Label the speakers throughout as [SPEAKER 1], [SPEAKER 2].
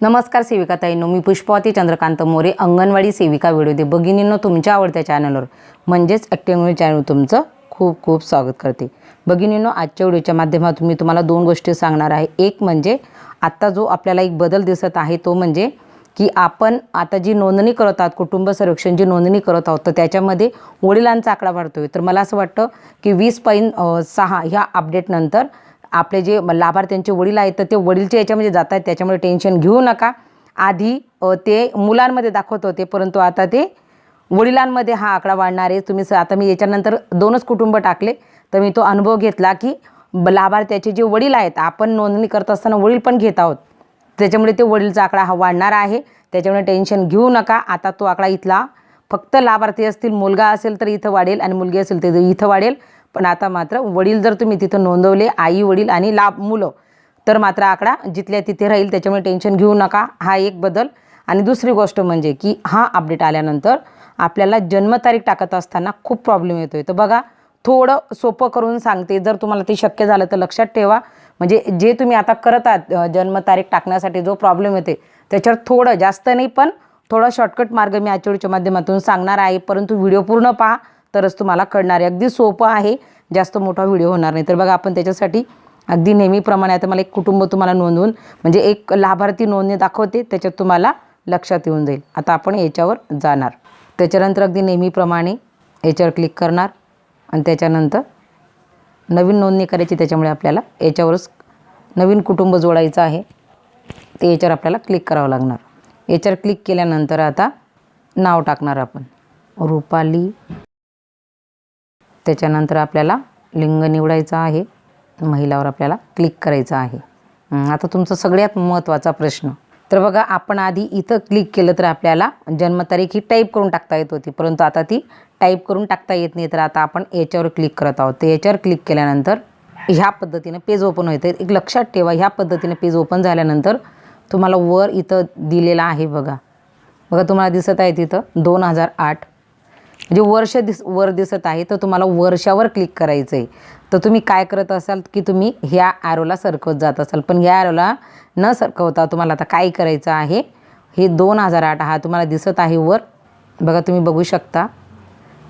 [SPEAKER 1] नमस्कार सेविका ताईंनो मी पुष्पावती चंद्रकांत मोरे अंगणवाडी सेविका व्हिडिओ दे भगिनींनो तुमच्या आवडत्या चॅनलवर म्हणजेच ॲक्टिव्ह चॅनल तुमचं खूप खूप स्वागत करते. भगिनींनो आजच्या व्हिडिओच्या माध्यमातून मी तुम्हाला दोन गोष्टी सांगणार आहे. एक म्हणजे आत्ता जो आपल्याला एक बदल दिसत आहे तो म्हणजे की आपण आता जी नोंदणी करत आहोत कुटुंब सर्वेक्षण जी नोंदणी करत आहोत तर त्याच्यामध्ये वडिलांचा आकडा वाढतो आहे तर मला असं वाटतं की वीस पॉईंट सहा ह्या अपडेटनंतर आपले जे लाभार्थ्यांचे वडील आहेत तर ते वडीलच्या याच्यामध्ये जात आहेत. त्याच्यामुळे टेन्शन घेऊ नका. आधी ते मुलांमध्ये दाखवत होते परंतु आता ते वडिलांमध्ये हा आकडा वाढणार आहे. तुम्ही स आता मी याच्यानंतर दोनच कुटुंब टाकले तर मी तो अनुभव घेतला की लाभार्थ्याचे जे वडील आहेत आपण नोंदणी करत असताना वडील पण घेत आहोत. त्याच्यामुळे ते वडीलचा आकडा हा वाढणार आहे. त्याच्यामुळे टेन्शन घेऊ नका. आता तो आकडा इथला फक्त लाभार्थी असतील मुलगा असेल तर इथं वाढेल आणि मुलगी असेल तर इथं वाढेल. पण आता मात्र वडील जर तुम्ही तिथं नोंदवले आई वडील आणि लाभ मुलं तर मात्र आकडा जिथल्या तिथे राहील त्याच्यामुळे टेन्शन घेऊ नका. हा एक बदल. आणि दुसरी गोष्ट म्हणजे की हा अपडेट आल्यानंतर आपल्याला जन्मतारीख टाकत असताना खूप प्रॉब्लेम येतोय. तर बघा थोडं सोपं करून सांगते. जर तुम्हाला ते शक्य झालं तर लक्षात ठेवा. म्हणजे जे तुम्ही आता करत आहात जन्मतारीख टाकण्यासाठी जो प्रॉब्लेम येते त्याच्यावर थोडं जास्त नाही पण थोडा शॉर्टकट मार्ग मी आचोडीच्या माध्यमातून सांगणार आहे. परंतु व्हिडिओ पूर्ण पहा. तरच तुम्हाला कळणार आहे. अगदी सोपं आहे. जास्त मोठा व्हिडिओ होणार नाही. तर बघा आपण त्याच्यासाठी अगदी नेहमीप्रमाणे आता मला एक कुटुंब तुम्हाला नोंदवून म्हणजे एक लाभार्थी नोंदणी दाखवते. त्याच्यात तुम्हाला लक्षात येऊन जाईल. आता आपण याच्यावर जाणार. त्याच्यानंतर अगदी नेहमीप्रमाणे याच्यावर क्लिक करणार. आणि त्याच्यानंतर नवीन नोंदणी करायची त्याच्यामुळे आपल्याला याच्यावरच नवीन कुटुंब जोडायचं आहे. ते याच्यावर आपल्याला क्लिक करावं लागणार. याच्यावर क्लिक केल्यानंतर आता नाव टाकणार आपण. रुपाली त्याच्यानंतर आपल्याला लिंग निवडायचं आहे. महिलावर आपल्याला क्लिक करायचं आहे. आता तुमचा सगळ्यात महत्त्वाचा प्रश्न. तर बघा आपण आधी इथं क्लिक केलं तर आपल्याला जन्मतारीख ही टाईप करून टाकता येत होती. परंतु आता ती टाईप करून टाकता येत नाही. तर आता आपण याच्यावर क्लिक करत आहोत. तर याच्यावर क्लिक केल्यानंतर ह्या पद्धतीने पेज ओपन होतं एक लक्षात ठेवा ह्या पद्धतीने पेज ओपन झाल्यानंतर तुम्हाला वर इथं दिलेला आहे बघा. बघा तुम्हाला दिसत आहे तिथं दोन हजार आठ म्हणजे वर्ष दिस वर दिसत आहे तर तुम्हाला वर्षावर क्लिक करायचं आहे तर तुम्ही काय करत असाल की तुम्ही ह्या ॲरोला सरकवत जात असाल. पण ह्या ॲरोला न सरकवता तुम्हाला आता काय करायचं आहे? हे दोन हजार आठ हा तुम्हाला दिसत आहे वर. बघा तुम्ही बघू शकता.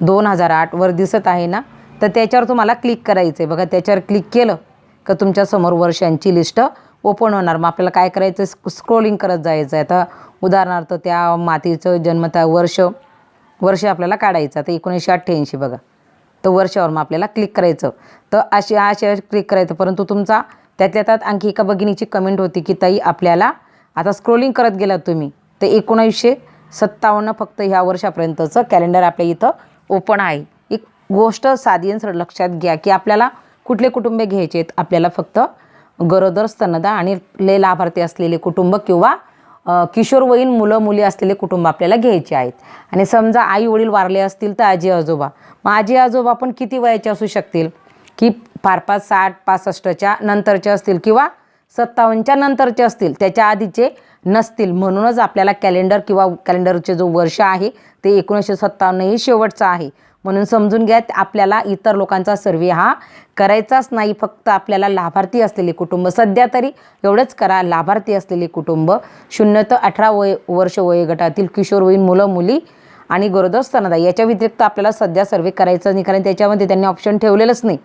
[SPEAKER 1] दोन हजार आठ वर दिसत आहे ना? तर त्याच्यावर तुम्हाला क्लिक करायचं आहे बघा त्याच्यावर क्लिक केलं का तुमच्यासमोर वर्षांची लिस्ट ओपन होणार. मग आपल्याला काय करायचं स्क्रोलिंग करत जायचं आहे आता उदाहरणार्थ त्या मातीचं जन्मता वर्ष वर्ष आपल्याला काढायचं. तर एकोणीसशे अठ्ठ्याऐंशी बघा. तर वर्षावर मग आपल्याला क्लिक करायचं. तर अशी अशा क्लिक करायचं. परंतु तुमचा त्यातल्या त्यात आणखी एका भगिनीची कमेंट होती की ताई आपल्याला आता स्क्रोलिंग करत गेलात तुम्ही. तर एकोणीसशे सत्तावन्न फक्त ह्या वर्षापर्यंतचं कॅलेंडर आपल्या इथं ओपन आहे. एक गोष्ट साधी सर लक्षात घ्या की आपल्याला कुठले कुटुंबे घ्यायचे आहेत आपल्याला फक्त गरोदर स्तनदा आणि ले लाभार्थी असलेले कुटुंब किंवा किशोरवयीन मुलं मुली असलेले कुटुंब आपल्याला घ्यायचे आहेत. आणि समजा आई वडील वारले असतील तर आजी आजोबा. मग आजी आजोबा पण किती वयाचे असू शकतील? की फार पाच साठ पासष्टच्या नंतरचे असतील किंवा सत्तावन्नच्या नंतरचे असतील? त्याच्या आधीचे नसतील. म्हणूनच आपल्याला कॅलेंडर किंवा कॅलेंडरचे जो वर्ष आहे ते एकोणीसशे सत्तावन्न हे शेवटचं आहे. म्हणून समजून घ्या आपल्याला इतर लोकांचा सर्वे हा करायचाच नाही. फक्त आपल्याला लाभार्थी असलेले कुटुंब सध्या तरी एवढंच करा लाभार्थी असलेले कुटुंब. शून्य तर अठरा वय वर्ष वयोगटातील किशोरवयीन मुलं मुली आणि गरोदस्तनदा याच्या व्यतिरिक्त आपल्याला सध्या सर्वे करायचा नाही कारण त्याच्यामध्ये त्यांनी ऑप्शन ठेवलेलंच नाही.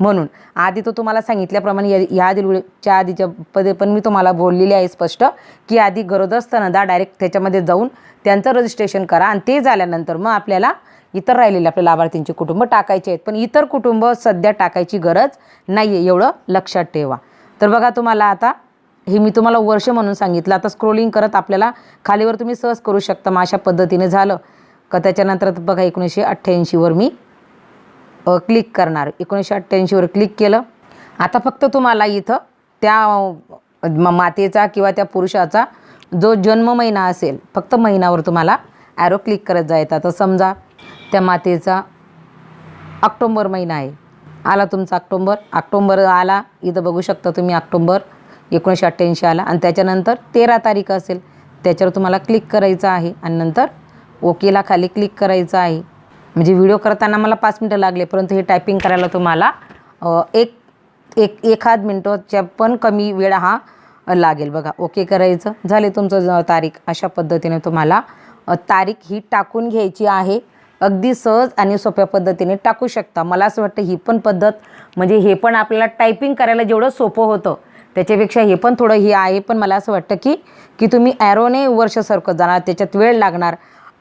[SPEAKER 1] म्हणून आधी तो तुम्हाला सांगितल्याप्रमाणे या या आधी आधीच्या पदे पण मी तुम्हाला बोललेली आहे स्पष्ट की आधी गरोदर स्तनदा डायरेक्ट त्याच्यामध्ये जाऊन त्यांचं रजिस्ट्रेशन करा आणि ते झाल्यानंतर मग आपल्याला इतर राहिलेले आपल्या लाभार्थींचे कुटुंब टाकायचे आहेत. पण इतर कुटुंब सध्या टाकायची गरज नाही आहे एवढं लक्षात ठेवा. तर बघा तुम्हाला आता हे मी तुम्हाला वर्ष म्हणून सांगितलं. आता स्क्रोलिंग करत आपल्याला खालीवर तुम्ही सहज करू शकता. मग अशा पद्धतीने झालं. का त्याच्यानंतर बघा एकोणीसशे अठ्ठ्याऐंशीवर मी क्लिक करणार. एकोणीसशे अठ्ठ्याऐंशीवर क्लिक केलं. आता फक्त तुम्हाला इथं त्या म- मातेचा किंवा त्या पुरुषाचा जो जन्म महिना असेल फक्त महिनावर तुम्हाला ॲरो क्लिक करत जायचा. आता समजा त्या मातेचा ऑक्टोंबर महिना आहे. आला तुमचा ऑक्टोंबर. ऑक्टोंबर आला इथं बघू शकता तुम्ही ऑक्टोंबर एकोणीसशे अठ्ठ्याऐंशी आला. आणि त्याच्यानंतर तेरा तारीख असेल त्याच्यावर तुम्हाला क्लिक करायचं आहे. आणि नंतर ओकेला खाली क्लिक करायचं आहे. म्हणजे व्हिडिओ करताना मला पाच मिनटं लागले परंतु हे टायपिंग करायला तुम्हाला एक एक एखाद मिनटच्या पण कमी वेळ हा लागेल. बघा ओके करायचं. झाले तुमचं ज- तारीख. अशा पद्धतीने तुम्हाला तारीख ही टाकून घ्यायची आहे. अगदी सहज आणि सोप्या पद्धतीने टाकू शकता. मला असं वाटतं ही पण पद्धत म्हणजे हे पण आपल्याला टायपिंग करायला जेवढं सोपं होतं त्याच्यापेक्षा हे पण थोडं हे आहे. पण मला असं वाटतं की की तुम्ही ॲरोने वर्ष सरकत जाणार त्याच्यात वेळ लागणार.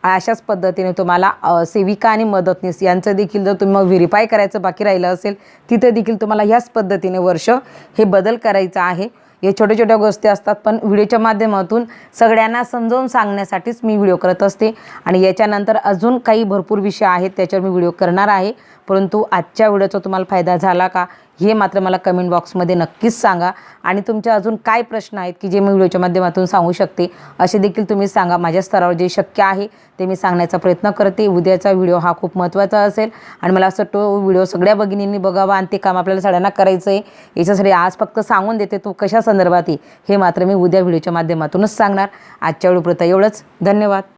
[SPEAKER 1] अशाच पद्धतीने तुम्हाला सेविका आणि मदतनीस यांचं देखील जर तुम्ही व्हेरीफाय करायचं बाकी राहिलं असेल तिथे देखील तुम्हाला ह्याच पद्धतीने वर्ष हे बदल करायचं आहे. हे छोट्या छोट्या गोष्टी असतात पण व्हिडिओच्या माध्यमातून सगळ्यांना समजावून सांगण्यासाठीच मी व्हिडिओ करत असते. आणि याच्यानंतर अजून काही भरपूर विषय आहेत त्याच्यावर मी व्हिडिओ करणार आहे. परंतु आजच्या व्हिडिओचा तुम्हाला फायदा झाला का? हे मात्र मला कमेंट बॉक्समध्ये नक्कीच सांगा. आणि तुमचे अजून काय प्रश्न आहेत की जे मी व्हिडिओच्या माध्यमातून सांगू शकते असे देखील तुम्ही सांगा. माझ्या स्तरावर जे शक्य आहे ते मी सांगण्याचा प्रयत्न करते. उद्याचा व्हिडिओ हा खूप महत्त्वाचा असेल. आणि मला असं तो व्हिडिओ सगळ्या भगिनींनी बघावा आणि ते काम आपल्याला सगळ्यांना करायचं आहे. याच्यासाठी आज फक्त सांगून देते तो कशा संदर्भात आहे हे मात्र मी उद्या व्हिडिओच्या माध्यमातूनच सांगणार. आजच्या व्हिडिओपुरता एवढंच. धन्यवाद.